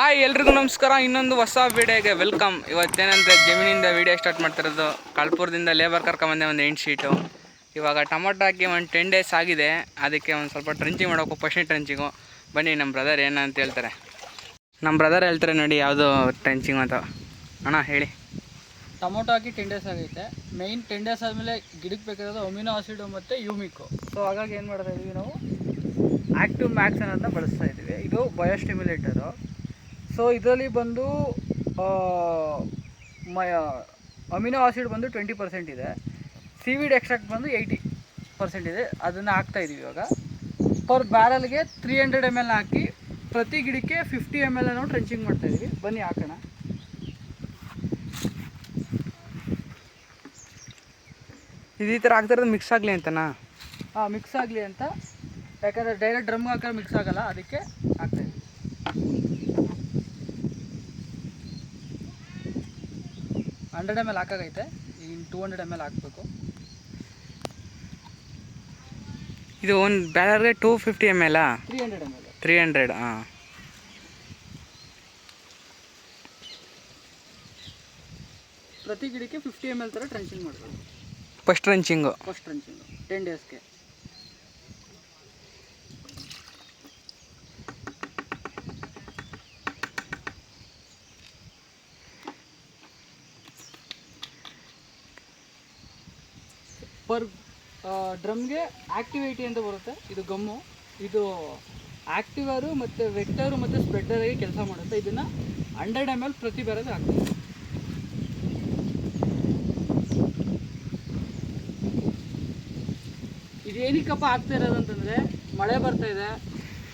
Hi ಎಲ್ರಿಗೂ ನಮಸ್ಕಾರ. ಇನ್ನೊಂದು ಹೊಸ ವೀಡಿಯೋಗೆ ವೆಲ್ಕಮ್. ಇವತ್ತೇನಂದರೆ ಜಮೀನಿಂದ ವಿಡಿಯೋ ಸ್ಟಾರ್ಟ್ ಮಾಡ್ತಿರೋದು. ಕಳ್ಪುರದಿಂದ ಲೇಬರ್ ಕರ್ಕೊಂಬಂದೆ ಒಂದು ಎಂಟು ಶೀಟು ಇವಾಗ ಟೊಮೊಟೊ ಹಾಕಿ ಒಂದು ಟೆನ್ ಡೇಸ್ ಆಗಿದೆ. ಅದಕ್ಕೆ ಒಂದು ಸ್ವಲ್ಪ ಟ್ರೆಂಚಿಂಗ್ ಮಾಡೋಕು ಫಸ್ಟ್ನೇ ಟ್ರೆಂಚಿಂಗು ಬನ್ನಿ ನಮ್ಮ ಬ್ರದರ್ ಏನಂತ ಹೇಳ್ತಾರೆ. ನಮ್ಮ ಬ್ರದರ್ ಹೇಳ್ತಾರೆ ನೋಡಿ ಯಾವುದು ಟ್ರೆಂಚಿಂಗ್ ಅಂತ. ಅಣ್ಣ, ಹೇಳಿ. ಟೊಮೊಟೊ ಹಾಕಿ ಟೆನ್ ಡೇಸ್ ಆಗೈತೆ. ಮೈನ್ ಟೆನ್ ಡೇಸ್ ಆದಮೇಲೆ ಗಿಡಕ್ಕೆ ಬೇಕಾಗಿರೋದು ಅಮಿನೋ ಆಸಿಡು ಮತ್ತು ಯುಮಿಕು. ಸೊ ಹಾಗಾಗಿ ಏನು ಮಾಡ್ತಾ ಇದ್ದೀವಿ ನಾವು ಆ್ಯಕ್ಟಿವ್ ಮ್ಯಾಕ್ಸ್ ಅಂತ ಬಳಸ್ತಾ ಇದ್ದೀವಿ ಇದು ಬಯೋಸ್ಟಿಮ್ಯುಲೇಟರು ಸೊ ಇದರಲ್ಲಿ ಬಂದು ಮಯ ಅಮಿನೋ ಆಸಿಡ್ ಬಂದು ಟ್ವೆಂಟಿ ಪರ್ಸೆಂಟ್ ಇದೆ. ಸಿವಿಡ್ ಎಕ್ಸ್ಟ್ರಾಕ್ಟ್ ಬಂದು ಏಯ್ಟಿ ಪರ್ಸೆಂಟ್ ಇದೆ. ಅದನ್ನು ಹಾಕ್ತಾ ಇದ್ದೀವಿ ಇವಾಗ. ಪರ್ ಬ್ಯಾರಲ್ಗೆ ತ್ರೀ ಹಂಡ್ರೆಡ್ ಎಂ ಎಲ್ ಹಾಕಿ ಪ್ರತಿ ಗಿಡಕ್ಕೆ ಫಿಫ್ಟಿ ಎಂ ಎಲ್ ನಾವು ಟ್ರೆಂಚಿಂಗ್ ಮಾಡ್ತಾ ಇದೀವಿ. ಬನ್ನಿ ಹಾಕೋಣ. ಇದು ಈ ಥರ ಆಗ್ತಿರೋದು ಮಿಕ್ಸ್ ಆಗಲಿ ಅಂತನಾ? ಹಾಂ ಮಿಕ್ಸ್ ಆಗಲಿ ಅಂತ. ಯಾಕಂದರೆ ಡೈರೆಕ್ಟ್ ಡ್ರಮ್ ಹಾಕಿದ್ರೆ ಮಿಕ್ಸ್ ಆಗಲ್ಲ. ಅದಕ್ಕೆ ಹಾಕ್ತಾಯಿದ್ವಿ ಹಂಡ್ರೆಡ್ ಎಂ ಎಲ್ ಹಾಕಾಗೈತೆ. ಇನ್ನು ಟೂ ಹಂಡ್ರೆಡ್ ಎಂ ಎಲ್ ಹಾಕಬೇಕು. ಇದು ಒಂದು ಬ್ಯಾರರ್ಗೆ two fifty M L three hundred M L three hundred ಹಾಂ ಪ್ರತಿ ಗಿಡಕ್ಕೆ ಫಿಫ್ಟಿ ಎಂ ಎಲ್ ಥರ ಟ್ರೆಂಚಿಂಗ್ ಮಾಡಬೇಕು first trenching first trenching ten ಡೇಸ್ಗೆ ಪರ್ ಡ್ರಮ್ಗೆ ಆ್ಯಕ್ಟಿವಿಟಿ ಅಂತ ಬರುತ್ತೆ. ಇದು ಗಮ್ಮು. ಇದು ಆ್ಯಕ್ಟಿವರು ಮತ್ತು ವೆಕ್ಟರು ಮತ್ತು ಸ್ಪ್ರೆಡ್ಡರಾಗಿ ಕೆಲಸ ಮಾಡುತ್ತೆ. ಇದನ್ನು ಹಂಡ್ರೆಡ್ ಎಂ ಎಲ್ ಪ್ರತಿ ಬರೋದು ಹಾಕ್ತೀವಿ ಇದೇನಕ್ಕಪ್ಪ ಆಗ್ತಾ ಇರೋದು ಅಂತಂದರೆ, ಮಳೆ ಬರ್ತಾ ಇದೆ,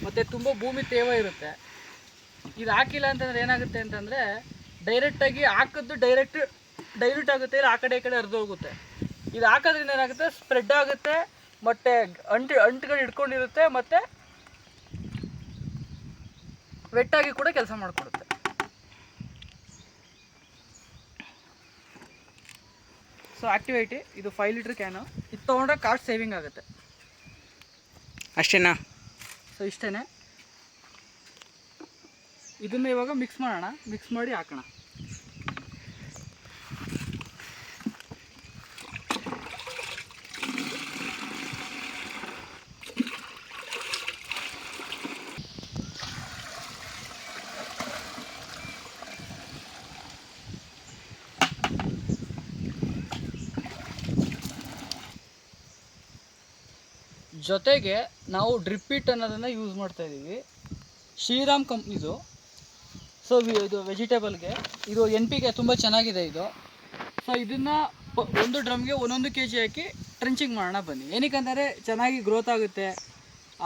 ಮತ್ತು ತುಂಬ ಭೂಮಿ ತೇವ ಇರುತ್ತೆ. ಇದು ಹಾಕಿಲ್ಲ ಅಂತಂದ್ರೆ ಏನಾಗುತ್ತೆ ಅಂತಂದರೆ ಡೈರೆಕ್ಟಾಗಿ ಹಾಕಿದ್ದು ಡೈರೆಕ್ಟ್ ಡೈಲ್ಯೂಟ್ ಆಗುತ್ತೆ, ಇಲ್ಲ ಆ ಕಡೆ ಈ ಕಡೆ ಹರಿದು ಹೋಗುತ್ತೆ ಇದು ಹಾಕೋದ್ರಿಂದ ಏನಾಗುತ್ತೆ? ಸ್ಪ್ರೆಡ್ ಆಗುತ್ತೆ ಮತ್ತೆ ಅಂಟು ಅಂಟುಗಳು ಇಟ್ಕೊಂಡಿರುತ್ತೆ ಮತ್ತು ವೆಟ್ಟಾಗಿ ಕೂಡ ಕೆಲಸ ಮಾಡಿಕೊಡುತ್ತೆ. ಸೊ ಆಕ್ಟಿವಿಟಿ ಇದು ಫೈವ್ ಲೀಟ್ರ್ ಕ್ಯಾನು ಇದು ತೊಗೊಂಡ್ರೆ ಕಾಸ್ಟ್ ಸೇವಿಂಗ್ ಆಗುತ್ತೆ. ಅಷ್ಟೇನಾ? ಸೊ ಇಷ್ಟೇ ಇದನ್ನು ಇವಾಗ ಮಿಕ್ಸ್ ಮಾಡೋಣ. ಮಿಕ್ಸ್ ಮಾಡಿ ಹಾಕೋಣ. ಜೊತೆಗೆ ನಾವು ಡ್ರಿಪ್ಪಿಟ್ ಅನ್ನೋದನ್ನು ಯೂಸ್ ಮಾಡ್ತಾ ಇದ್ದೀವಿ. ಶ್ರೀರಾಮ್ ಕಂಪ್ನಿದು ಸೊ ಇದು ವೆಜಿಟೇಬಲ್ಗೆ ಇದು ಎನ್ ಪಿಗೆ ತುಂಬ ಚೆನ್ನಾಗಿದೆ ಇದು. ಸೊ ಇದನ್ನು ಒಂದು ಡ್ರಮ್ಗೆ ಒಂದೊಂದು ಕೆ ಜಿ ಹಾಕಿ ಟ್ರೆಂಚಿಂಗ್ ಮಾಡೋಣ ಬನ್ನಿ. ಏನಕ್ಕಂದರೆ ಚೆನ್ನಾಗಿ ಗ್ರೋತ್ ಆಗುತ್ತೆ.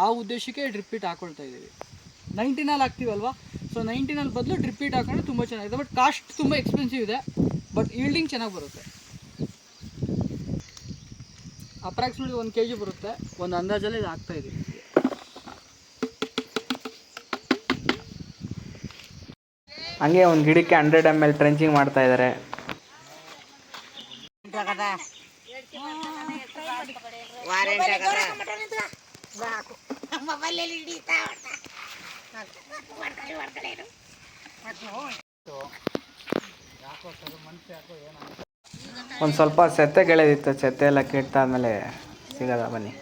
ಆ ಉದ್ದೇಶಕ್ಕೆ ಡ್ರಿಪ್ಪಿಟ್ ಹಾಕ್ಕೊಳ್ತಾ ಇದ್ದೀವಿ. ನೈಂಟಿನಲ್ಲಿ ಹಾಕ್ತೀವಲ್ವಾ? ಸೊ ನೈಂಟಿನಲ್ಲಿ ಬದಲು ಡ್ರಿಪ್ಪಿಟ್ ಹಾಕೊಂಡ್ರೆ ತುಂಬ ಚೆನ್ನಾಗಿದೆ. ಬಟ್ ಕಾಸ್ಟ್ ತುಂಬ ಎಕ್ಸ್ಪೆನ್ಸಿವ್ ಇದೆ. ಬಟ್ ಈಲ್ಡಿಂಗ್ ಚೆನ್ನಾಗಿ ಬರುತ್ತೆ. ಅಪ್ರಾಕ್ಸಿಮೇಟ್ಲಿ ಒಂದು ಕೆ ಜಿ ಬರುತ್ತೆ. ಒಂದು ಅಂದಾಜಲ್ಲಿ ಇದು ಹಾಕ್ತಾ ಇದ್ದೀವಿ ಹಂಗೆ ಒಂದು ಗಿಡಕ್ಕೆ ಹಂಡ್ರೆಡ್ ಎಂ ಎಲ್ ಟ್ರೆಂಚಿಂಗ್ ಮಾಡ್ತಾ ಇದ್ದಾರೆ ಒಂದು ಸ್ವಲ್ಪ ಸೆತ್ತೆ ಗೆಳೆದಿತ್ತು ಸೆತ್ತೆ ಎಲ್ಲ ಕೆಟ್ಟಾದ್ಮೇಲೆ ಸಿಗೋದ ಬನ್ನಿ.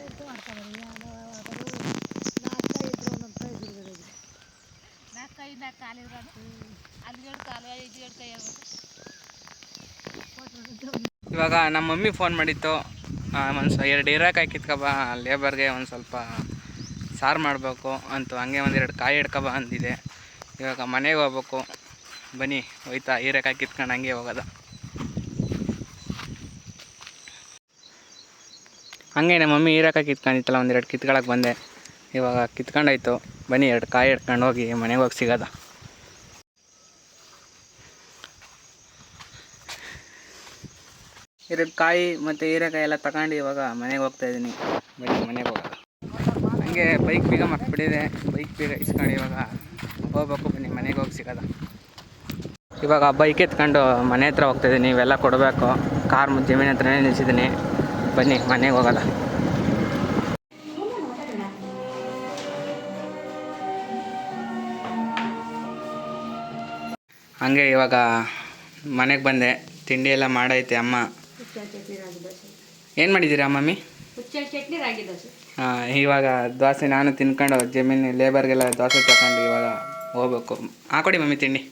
ಇವಾಗ ನಮ್ಮ ಮಮ್ಮಿ ಫೋನ್ ಮಾಡಿತ್ತು. ಒಂದು ಸ ಎರಡು ಹೀರೆಕಾಯಿ ಕಿತ್ಕೊಬ ಲೇಬರ್ಗೆ ಒಂದು ಸ್ವಲ್ಪ ಸಾರು ಮಾಡಬೇಕು ಅಂತು, ಹಂಗೆ ಒಂದೆರಡು ಕಾಯಿ ಹಿಡ್ಕೊಬ ಅಂದಿದೆ. ಇವಾಗ ಮನೆಗೆ ಹೋಗ್ಬೇಕು. ಬನ್ನಿ, ಹೋಯ್ತಾ ಹೀರೆಕಾಯಿ ಕಿತ್ಕೊಂಡು ಹಂಗೆ ಹೋಗೋದು. ಹಂಗೆ ನಮ್ಮ ಮಮ್ಮಿ ಹೀರೆಕಾಯಿ ಕಿತ್ಕೊಂಡಿತ್ತಲ್ಲ, ಒಂದೆರಡು ಕಿತ್ಕೊಳಕ್ಕೆ ಬಂದೆ. ಇವಾಗ ಕಿತ್ಕೊಂಡಾಯ್ತು. ಬನ್ನಿ, ಎರಡು ಕಾಯಿ ಹಿಡ್ಕೊಂಡು ಹೋಗಿ ಮನೆಗೆ ಹೋಗಿ ಸಿಗೋದ. ಎರಡು ಕಾಯಿ ಮತ್ತು ಹೀರೆಕಾಯಿ ಎಲ್ಲ ತಗೊಂಡು ಇವಾಗ ಮನೆಗೆ ಹೋಗ್ತಾ ಇದ್ದೀನಿ. ಬನ್ನಿ, ಮನೆಗೆ ಹೋಗೋದು ಹಂಗೆ ಬೈಕ್ ಬೀಗ ಮಾಡಿಬಿಟ್ಟಿದೆ ಬೈಕ್ ಬೀಗ ಇಸ್ಕೊಂಡು ಇವಾಗ ಹೋಗ್ಬೇಕು. ಬನ್ನಿ, ಮನೆಗೆ ಹೋಗಿ ಸಿಗೋದ. ಇವಾಗ ಬೈಕ್ ಎತ್ಕೊಂಡು ಮನೆ ಹತ್ರ ಹೋಗ್ತಾ ಇದ್ದೀನಿ. ಇವೆಲ್ಲ ಕೊಡಬೇಕು. ಕಾರ್ ಜಮೀನು ಹತ್ರನೇ ನಿಲ್ಸಿದ್ದೀನಿ. ಬನ್ನಿ, ಮನೆಗೆ ಹೋಗೋದ ಹಂಗೆ ಇವಾಗ ಮನೆಗೆ ಬಂದೆ. ತಿಂಡಿ ಎಲ್ಲ ಮಾಡೈತೆ ಅಮ್ಮ. ಏನು ಮಾಡಿದ್ದೀರಾ ಮಮ್ಮಿ? ಹಾಂ, ಇವಾಗ ದೋಸೆ ನಾನು ತಿನ್ಕೊಂಡು ಜಮೀನು ಲೇಬರ್ಗೆಲ್ಲ ದೋಸೆ ತಗೊಂಡು ಇವಾಗ ಹೋಗ್ಬೇಕು. ಹಾಕೊಡಿ ಮಮ್ಮಿ ತಿಂಡಿ.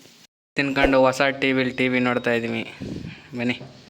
ತಿನ್ಕೊಂಡು ಹೊಸ ಟಿ ವಿಲಿ ಟಿ ವಿ ನೋಡ್ತಾ ಇದ್ದೀವಿ ಬನ್ನಿ.